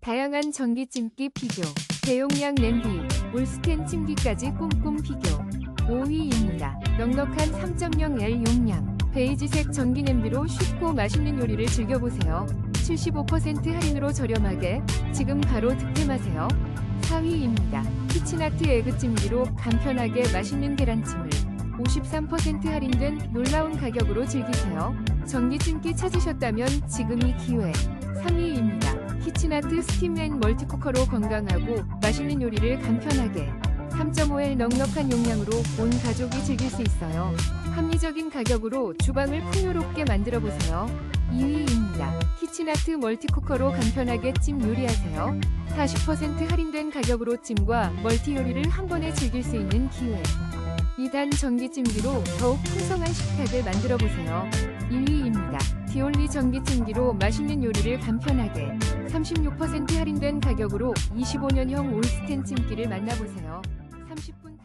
다양한 전기찜기 비교, 대용량 냄비, 올스텐 찜기까지 꼼꼼 비교. 5위입니다. 넉넉한 3.0L 용량, 베이지색 전기 냄비로 쉽고 맛있는 요리를 즐겨보세요. 75% 할인으로 저렴하게 지금 바로 득템하세요. 4위입니다. 키친아트 에그 찜기로 간편하게 맛있는 계란찜을 53% 할인된 놀라운 가격으로 즐기세요. 전기찜기 찾으셨다면 지금이 기회. 3위입니다. 키친아트 스팀앤 멀티쿠커로 건강하고 맛있는 요리를 간편하게 3.5L 넉넉한 용량으로 온 가족이 즐길 수 있어요. 합리적인 가격으로 주방을 풍요롭게 만들어 보세요. 2위입니다. 키친아트 멀티쿠커로 간편하게 찜 요리하세요. 40% 할인된 가격으로 찜과 멀티 요리를 한 번에 즐길 수 있는 기회. 2단 전기찜기로 더욱 풍성한 식탁을 만들어 보세요. 1위입니다. 전기찜기로 맛있는 요리를 간편하게 36% 할인된 가격으로 25년형 올스텐 찜기를 만나보세요. 30분